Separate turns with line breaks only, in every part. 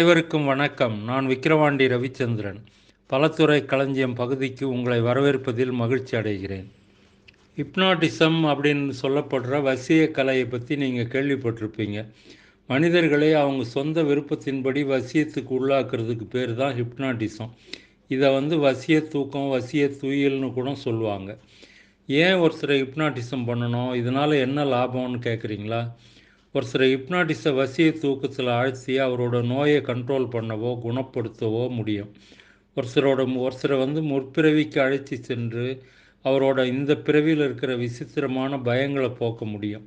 அனைவருக்கும் வணக்கம். நான் விக்கிரவாண்டி ரவிச்சந்திரன். பலத்துறை களஞ்சியம் பகுதிக்கு உங்களை வரவேற்பதில் மகிழ்ச்சி அடைகிறேன். ஹிப்னாட்டிசம் அப்படின்னு சொல்லப்படுற வசிய கலையை பற்றி நீங்கள் கேள்விப்பட்டிருப்பீங்க. மனிதர்களை அவங்க சொந்த விருப்பத்தின்படி வசியத்துக்கு உள்ளாக்குறதுக்கு பேர் தான் ஹிப்னாட்டிசம். இதை வந்து வசிய தூக்கம் வசிய துயில்னு கூட சொல்லுவாங்க. ஏன் ஒருத்தரை ஹிப்னாட்டிசம் பண்ணணும்? இதனால் என்ன லாபம்னு கேட்குறீங்களா ஒரு சில ஹிப்னாட்டிஸை வசிய தூக்கத்தில் ஆழ்த்தி அவரோட நோயை கண்ட்ரோல் பண்ணவோ குணப்படுத்தவோ முடியும். ஒரு சரோட ஒரு ஒருத்தரை வந்து முற்பிறவிக்கு அழைத்து சென்று அவரோட இந்த பிறவியில் இருக்கிற விசித்திரமான பயங்களை போக்க முடியும்.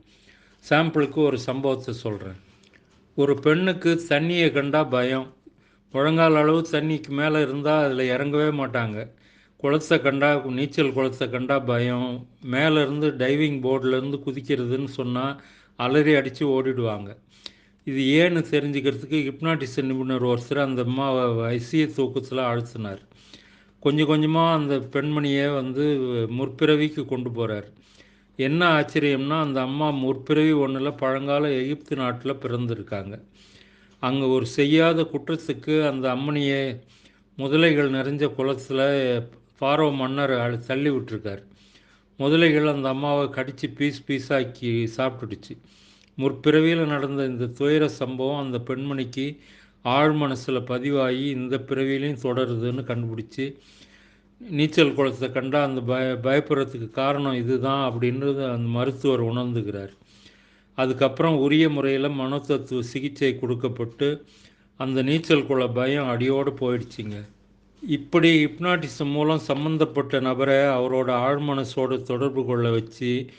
சாம்பிளுக்கு ஒரு சம்பவத்தை சொல்கிறேன் ஒரு பெண்ணுக்கு தண்ணியை கண்டா பயம். முழங்கால் அளவு தண்ணிக்கு மேலே இருந்தால் அதில் இறங்கவே மாட்டாங்க. குளத்தை கண்டா நீச்சல் குளத்தை கண்டா பயம். மேலேருந்து டைவிங் போர்டிலேருந்து குதிக்கிறதுன்னு சொன்னால் அலறி அடித்து ஓடிடுவாங்க. இது ஏன்னு தெரிஞ்சுக்கிறதுக்கு ஹிப்னாட்டிஸ் நிபுணர் ஒருத்தர் அந்த அம்மாவை வயசிய தூக்கத்தில் அழுத்தினார். கொஞ்சம் கொஞ்சமாக அந்த பெண்மணியை வந்து முற்பிறவிக்கு கொண்டு போகிறார் என்ன ஆச்சரியம்னா அந்த அம்மா முற்பிறவி ஒன்றில் பழங்கால எகிப்து நாட்டில் பிறந்திருக்காங்க. அங்கே ஒரு செய்யாத குற்றத்துக்கு அந்த அம்மனியை முதலைகள் நிறைஞ்ச குளத்தில் பாரோ மன்னர் தள்ளி விட்டுருக்கார். முதலைகள் அந்த அம்மாவை கடித்து பீஸ் பீஸாக்கி சாப்பிட்டுடுச்சு. முற்பிறவியில் நடந்த இந்த துயர சம்பவம் அந்த பெண்மணிக்கு ஆழ் மனசில் பதிவாகி இந்த பிறவிலையும் தொடருதுன்னு கண்டுபிடிச்சி நீச்சல் குளத்தை கண்டால் அந்த பய பயப்படுறதுக்கு காரணம் இதுதான் அப்படின்றது அந்த மருத்துவர் உணர்ந்துக்கிறார். அதுக்கப்புறம் உரிய முறையில் மனோதத்துவ சிகிச்சை கொடுக்கப்பட்டு அந்த நீச்சல் குள பயம் அடியோடு போயிடுச்சிங்க. இப்படி ஹிப்னாட்டிசம் மூலம் சம்மந்தப்பட்ட நபரை அவரோட ஆழ்மனசோடு தொடர்பு கொள்ள வச்சு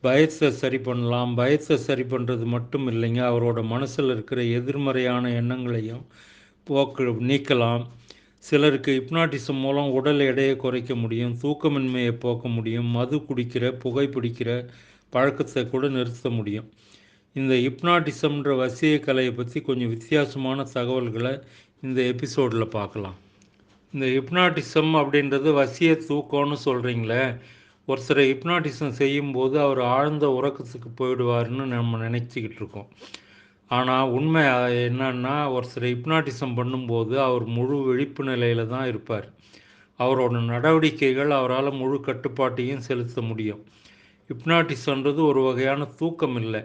பயத்தை சரி பண்ணலாம். பயத்தை சரி பண்ணுறது மட்டும் இல்லைங்க. அவரோட மனசில் இருக்கிற எதிர்மறையான எண்ணங்களையும் போக்கு நீக்கலாம். சிலருக்கு ஹிப்னாட்டிசம் மூலம் உடல் எடையை குறைக்க முடியும் தூக்கமின்மையை போக்க முடியும் மது குடிக்கிற புகைப்பிடிக்கிற பழக்கத்தை கூட நிறுத்த முடியும். இந்த ஹிப்னாட்டிசம்ன்ற வசிய கலையை பற்றி கொஞ்சம் வித்தியாசமான தகவல்களை இந்த எபிசோடில் பார்க்கலாம். இந்த ஹிப்னாட்டிசம் அப்படின்றது வசிய தூக்கம்னு சொல்கிறீங்களே ஒருத்தரை ஹிப்னாட்டிசம் செய்யும்போது அவர் ஆழ்ந்த உறக்கத்துக்கு போயிடுவார்னு நம்ம நினச்சிக்கிட்டு இருக்கோம். ஆனால் உண்மை என்னன்னா ஒருத்தர் ஹிப்னாட்டிசம் பண்ணும்போது அவர் முழு விழிப்பு நிலையில் தான் இருப்பார். அவரோட நடவடிக்கைகள் அவரால் முழு கட்டுப்பாட்டையும் செலுத்த முடியும். ஹிப்னாட்டிசம்ன்றது ஒரு வகையான தூக்கம் இல்லை.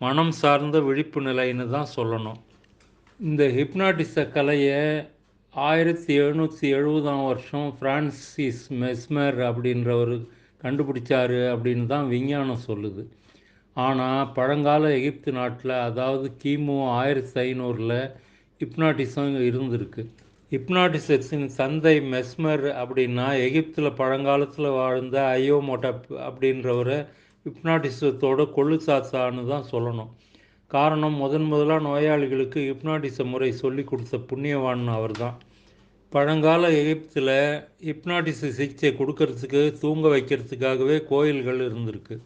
மனம் சார்ந்த விழிப்பு நிலைன்னு தான் சொல்லணும். இந்த ஹிப்னாட்டிச கலையை ஆயிரத்தி எழுநூற்றி எழுபதாம் வருஷம் ஃப்ரான்சிஸ் மெஸ்மர் அப்படின்றவர் கண்டுபிடிச்சார் அப்படின்னு தான் விஞ்ஞானம் சொல்லுது. ஆனால் பழங்கால எகிப்து நாட்டில் அதாவது கிமு ஆயிரத்தி ஐநூறில் ஹிப்னாட்டிசம் இருந்திருக்கு. ஹிப்னாட்டிசத்தின் தந்தை மெஸ்மர் அப்படின்னா எகிப்தில் பழங்காலத்தில் வாழ்ந்த ஐயோமோட்டப் அப்படின்றவரை ஹிப்னாட்டிசத்தோட கொள்ளு சாத்தான்னு தான் சொல்லணும். காரணம் முதன் முதலாக நோயாளிகளுக்கு ஹிப்னாட்டிச முறை சொல்லி கொடுத்த புண்ணியவான் அவர் தான் பழங்கால எகிப்தில் ஹிப்னாட்டிச சிகிச்சை கொடுக்கறதுக்கு தூங்க வைக்கிறதுக்காகவே கோயில்கள் இருந்திருக்கு.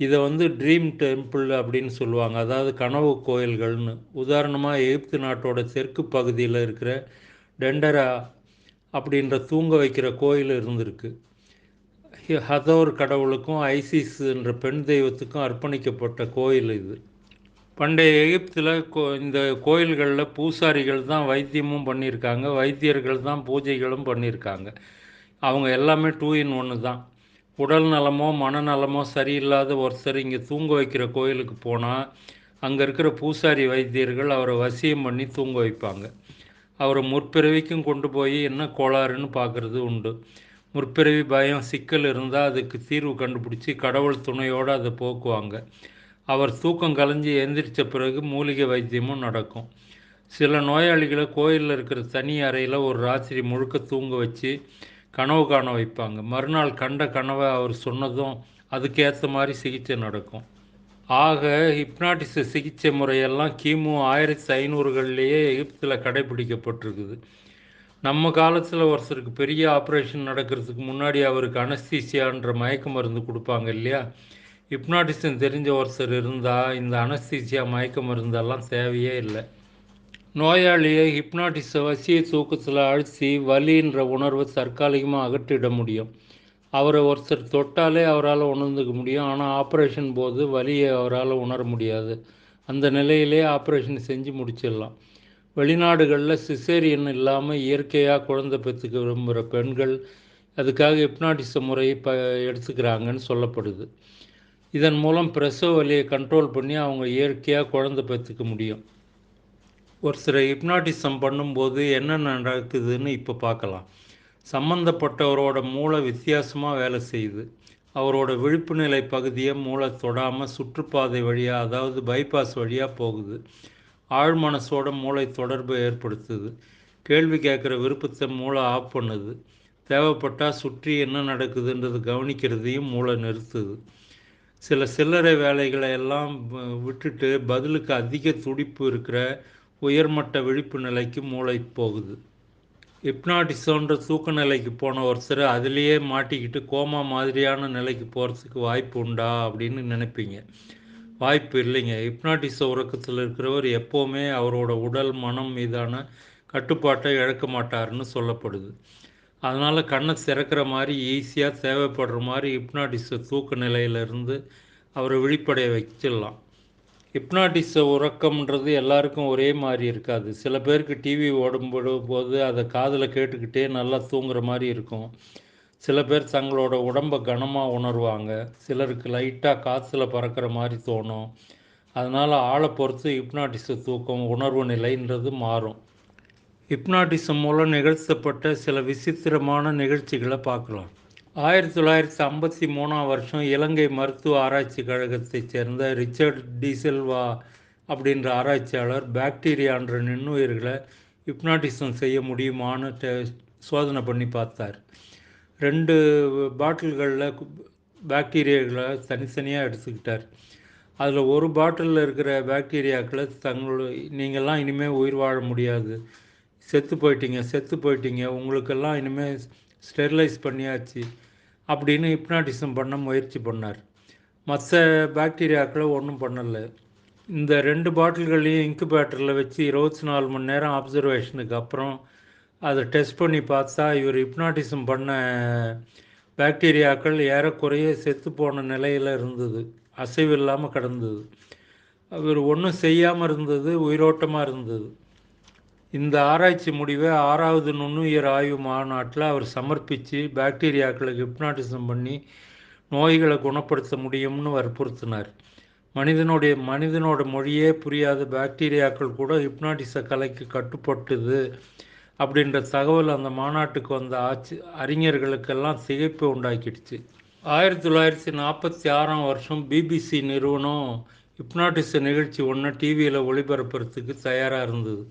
இதை வந்து ட்ரீம் டெம்பிள் அப்படின்னு சொல்லுவாங்க. அதாவது கனவு கோயில்கள்னு. உதாரணமாக எகிப்து நாட்டோட தெற்கு பகுதியில் இருக்கிற டெண்டரா அப்படின்ற தூங்க வைக்கிற கோயில் இருந்திருக்கு. ஹதோர் கடவுளுக்கும் ஐசிஸ் என்ற பெண் தெய்வத்துக்கும் அர்ப்பணிக்கப்பட்ட கோயில் இது. பண்டைய எகிப்தில் கோ இந்த கோயில்களில் பூசாரிகள் தான் வைத்தியமும் பண்ணியிருக்காங்க வைத்தியர்கள் தான் பூஜைகளும் பண்ணியிருக்காங்க. அவங்க எல்லாமே டூ இன் ஒன்று தான். உடல் நலமோ மனநலமோ சரியில்லாத ஒருத்தர் இங்கே தூங்க வைக்கிற கோயிலுக்கு போனால் அங்கே இருக்கிற பூசாரி வைத்தியர்கள் அவரை வசியம் பண்ணி தூங்க வைப்பாங்க. அவரை முற்பிறவிக்கும் கொண்டு போய் என்ன கோளாறுன்னு பார்க்குறது உண்டு. முற்பிறவி பயம் சிக்கல் இருந்தால் அதுக்கு தீர்வு கண்டுபிடிச்சி கடவுள் துணையோடு அதை போக்குவாங்க. அவர் தூக்கம் கலைஞ்சி எந்திரிச்ச பிறகு மூலிகை வைத்தியமும் நடக்கும். சில நோயாளிகளை கோயிலில் இருக்கிற தனி அறையில் ஒரு ராத்திரி முழுக்க தூங்க வச்சு கனவு காண வைப்பாங்க. மறுநாள் கண்ட கனவை அவர் சொன்னதும் அதுக்கேற்ற மாதிரி சிகிச்சை நடக்கும். ஆக ஹிப்னாட்டிஸ் சிகிச்சை முறையெல்லாம் கிமு ஆயிரத்தி ஐநூறுகள்லேயே எகிப்தில் கடைபிடிக்கப்பட்டிருக்குது. நம்ம காலத்தில் ஒருத்தருக்கு பெரிய ஆப்ரேஷன் நடக்கிறதுக்கு முன்னாடி அவருக்கு அனஸ்தீசியான்ற மயக்க மருந்து கொடுப்பாங்க இல்லையா? ஹிப்னாட்டிசம் தெரிஞ்ச ஒருத்தர் இருந்தால் இந்த அனஸ்தீசியா மயக்க மருந்தெல்லாம் தேவையே இல்லை. நோயாளியை ஹிப்னாட்டிஸை வசிய தூக்கத்தில் அழுத்தி வலின்ற உணர்வை தற்காலிகமாக அகற்றிட முடியும். அவரை ஒருத்தர் தொட்டாலே அவரால் உணர்ந்துக்க முடியும். ஆனால் ஆப்ரேஷன் போது வலியை அவரால் உணர முடியாது. அந்த நிலையிலே ஆப்ரேஷன் செஞ்சு முடிச்சிடலாம். வெளிநாடுகளில் சிசேரியன் இல்லாமல் இயற்கையாக குழந்தை பெற்றுக்க விரும்புகிற பெண்கள் அதுக்காக ஹிப்னாட்டிச முறையை ப எடுத்துக்கிறாங்கன்னு சொல்லப்படுது. இதன் மூலம் பிரசவ வலியை கண்ட்ரோல் பண்ணி அவங்க இயற்கையாக குழந்தை பெற்றுக்க முடியும். ஒரு சில ஹிப்னாட்டிசம் பண்ணும்போது என்னென்ன நடக்குதுன்னு இப்போ பார்க்கலாம். சம்மந்தப்பட்டவரோட மூளை வித்தியாசமாக வேலை செய்யுது. அவரோட விழிப்பு நிலை பகுதியை மூளை தொடாமல் சுற்றுப்பாதை வழியாக அதாவது பைபாஸ் வழியாக போகுது. ஆழ்மனசோட மூளை தொடர்பு ஏற்படுத்துது. கேள்வி கேட்குற விருப்பத்தை மூளை ஆஃப் பண்ணுது. தேவைப்பட்டால் சுற்றி என்ன நடக்குதுன்றது கவனிக்கிறதையும் மூளை நிறுத்துது. சில சில்லறை வேலைகளை எல்லாம் விட்டுட்டு பதிலுக்கு அதிக துடிப்பு இருக்கிற உயர்மட்ட விழிப்பு நிலைக்கு மூளை போகுது. ஹிப்னாட்டிசோன்ற தூக்க நிலைக்கு போன ஒருத்தர் அதிலேயே மாட்டிக்கிட்டு கோமா மாதிரியான நிலைக்கு போகிறதுக்கு வாய்ப்பு உண்டா அப்படின்னு நினைப்பீங்க. வாய்ப்பு இல்லைங்க. ஹிப்னாட்டிச உறக்கத்தில் இருக்கிறவர் எப்போவுமே அவரோட உடல் மனம் மீதான கட்டுப்பாட்டை இழக்க மாட்டார்னு சொல்லப்படுது. அதனால் கண்ணை திறக்கிற மாதிரி ஈஸியாக தேவைப்படுற மாதிரி ஹிப்னாட்டிஸை தூக்க நிலையிலிருந்து அவரை விழிப்படைய வச்சிடலாம். ஹிப்னாட்டிஸ உறக்கம்ன்றது எல்லாருக்கும் ஒரே மாதிரி இருக்காது. சில பேருக்கு டிவி ஓடும்போது போது அதை காதில் கேட்டுக்கிட்டே நல்லா தூங்குற மாதிரி இருக்கும். சில பேர் தங்களோட உடம்பை கனமாக உணர்வாங்க. சிலருக்கு லைட்டாக காற்றுல பறக்கிற மாதிரி தோணும். அதனால் ஆளை பொறுத்து ஹிப்னாட்டிஸ தூக்கம் உணர்வு நிலைன்றது மாறும். ஹிப்னாட்டிசம் மூலம் நிகழ்த்தப்பட்ட சில விசித்திரமான நிகழ்ச்சிகளை பார்க்கலாம் ஆயிரத்தி தொள்ளாயிரத்தி ஐம்பத்தி மூணாம் வருஷம் இலங்கை மருத்துவ ஆராய்ச்சி கழகத்தைச் சேர்ந்த ரிச்சர்ட் டிசெல்வா அப்படின்ற ஆராய்ச்சியாளர் பாக்டீரியான்ற நுண்ணுயிர்களை ஹிப்னாட்டிசம் செய்ய முடியுமான்னு சோதனை பண்ணி பார்த்தார். ரெண்டு பாட்டில்களில் பாக்டீரியாக்களை தனித்தனியாக எடுத்துக்கிட்டார். அதில் ஒரு பாட்டிலில் இருக்கிற பாக்டீரியாக்களை தங்களோட நீங்கள்லாம் இனிமேல் உயிர் வாழ முடியாது. செத்து போயிட்டீங்க செத்து போயிட்டீங்க உங்களுக்கெல்லாம் இனிமேல் ஸ்டெர்லைஸ் பண்ணியாச்சு அப்படின்னு ஹிப்னாட்டிசம் பண்ண முயற்சி பண்ணார். மற்ற பாக்டீரியாக்களை ஒன்றும் பண்ணலை. இந்த ரெண்டு பாட்டில்களையும் இன்குபேட்டரில் வச்சு இருபத்தி நாலு மணி நேரம் அப்சர்வேஷனுக்கு அப்புறம் அதை டெஸ்ட் பண்ணி பார்த்தா இவர் ஹிப்னாட்டிசம் பண்ண பாக்டீரியாக்கள் ஏறக்குறைய செத்து போன நிலையில் இருந்தது. அசைவு இல்லாமல் கிடந்தது. அவர் ஒன்றும் செய்யாமல் இருந்தது உயிரோட்டமாக இருந்தது. இந்த ஆராய்ச்சி முடிவை ஆறாவது நுண்ணுயிர் ஆய்வு மாநாட்டில் அவர் சமர்ப்பித்து பாக்டீரியாக்களுக்கு ஹிப்னாட்டிசம் பண்ணி நோய்களை குணப்படுத்த முடியும்னு வற்புறுத்தினார். மனிதனுடைய மனிதனோட மொழியே புரியாத பாக்டீரியாக்கள் கூட ஹிப்னாட்டிச கலைக்கு கட்டுப்பட்டுது அப்படின்ற தகவல் அந்த மாநாட்டுக்கு வந்த ஆட்சி அறிஞர்களுக்கெல்லாம் திகைப்பு உண்டாக்கிடுச்சு. ஆயிரத்தி தொள்ளாயிரத்தி நாற்பத்தி ஆறாம் வருஷம் பிபிசி நிறுவனம் ஹிப்னாட்டிச நிகழ்ச்சி ஒன்று டிவியில் ஒளிபரப்புறதுக்கு தயாராக இருந்தது.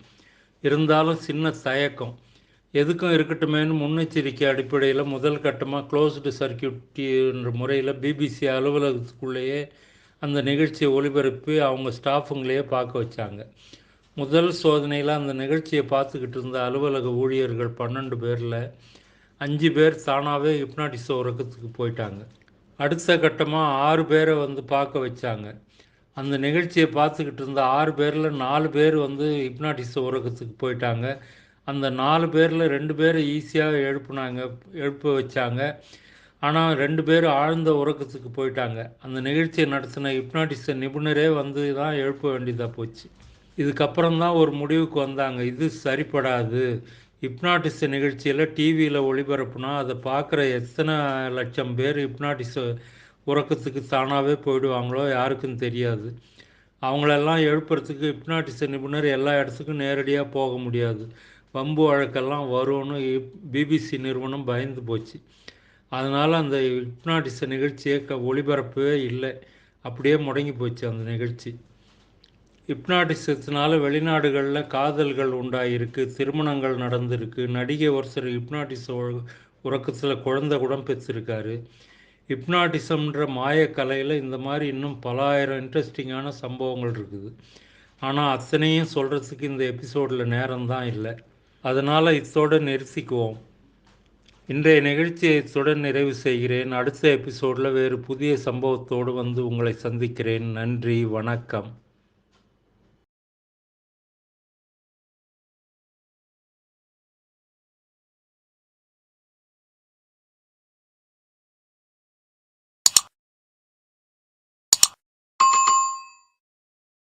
இருந்தாலும் சின்ன தயக்கம். எதுக்கும் இருக்கட்டுமேனு முன்னெச்சரிக்கை அடிப்படையில் முதல் கட்டமாக க்ளோஸ்டு சர்க்கியூட்ன்ற முறையில் பிபிசி அலுவலகத்துக்குள்ளேயே அந்த நிகழ்ச்சியை ஒளிபரப்பி அவங்க ஸ்டாஃபுங்களையே பார்க்க வச்சாங்க. முதல் சோதனையில் அந்த நிகழ்ச்சியை பார்த்துக்கிட்டு இருந்த அலுவலக ஊழியர்கள் பன்னெண்டு பேரில் அஞ்சு பேர் தானாகவே ஹிப்னாட்டிஸ் உறக்கத்துக்கு போயிட்டாங்க. அடுத்த கட்டமாக ஆறு பேரை வந்து பார்க்க வச்சாங்க. அந்த நிகழ்ச்சியை பார்த்துக்கிட்டு இருந்த ஆறு பேரில் நாலு பேர் வந்து ஹிப்னாட்டிஸ் உறக்கத்துக்கு போயிட்டாங்க. அந்த நாலு பேரில் ரெண்டு பேர் ஈஸியாக எழுப்புனாங்க எழுப்ப வச்சாங்க. ஆனால் ரெண்டு பேர் ஆழ்ந்த உறக்கத்துக்கு போயிட்டாங்க. அந்த நிகழ்ச்சியை நடத்தின ஹிப்னாட்டிச நிபுணரே வந்து தான் எழுப்ப வேண்டியதாக போச்சு. இதுக்கப்புறம் தான் ஒரு முடிவுக்கு வந்தாங்க. இது சரிப்படாது. ஹிப்னாட்டிஸ் நிகழ்ச்சியில் டிவியில் ஒளிபரப்புனா அதை பார்க்குற எத்தனை லட்சம் பேர் ஹிப்னாட்டிஸை உறக்கத்துக்கு தானாகவே போயிடுவாங்களோ யாருக்கும் தெரியாது. அவங்களெல்லாம் எழுப்புறதுக்கு ஹிப்னாட்டிச நிபுணர் எல்லா இடத்துக்கும் நேரடியாக போக முடியாது. வம்பு வழக்கெல்லாம் வரும்னு பிபிசி நிறுவனம் பயந்து போச்சு. அதனால் அந்த ஹிப்னாட்டிச நிகழ்ச்சியை க ஒளிபரப்பவே இல்லை. அப்படியே முடங்கி போச்சு அந்த நிகழ்ச்சி. ஹிப்னாட்டிசத்தினால வெளிநாடுகளில் காதல்கள் உண்டாயிருக்கு திருமணங்கள் நடந்திருக்கு. நடிகை ஒருத்தர் ஹிப்னாட்டிச உறக்கத்தில் குழந்தை கூட பெற்றிருக்காரு. ஹிப்னாட்டிசம்ன்ற மாயக்கலையில் இந்த மாதிரி இன்னும் பல ஆயிரம் இன்ட்ரெஸ்டிங்கான சம்பவங்கள் இருக்குது. ஆனால் அத்தனையும் சொல்கிறதுக்கு இந்த எபிசோடில் நேரம்தான் இல்லை. அதனால் இத்தோடு நிறுத்திக்குவோம். இன்றைய நிகழ்ச்சியை இத்துடன் நிறைவு செய்கிறேன். அடுத்த எபிசோடில் வேறு புதிய சம்பவத்தோடு வந்து உங்களை சந்திக்கிறேன். நன்றி வணக்கம்.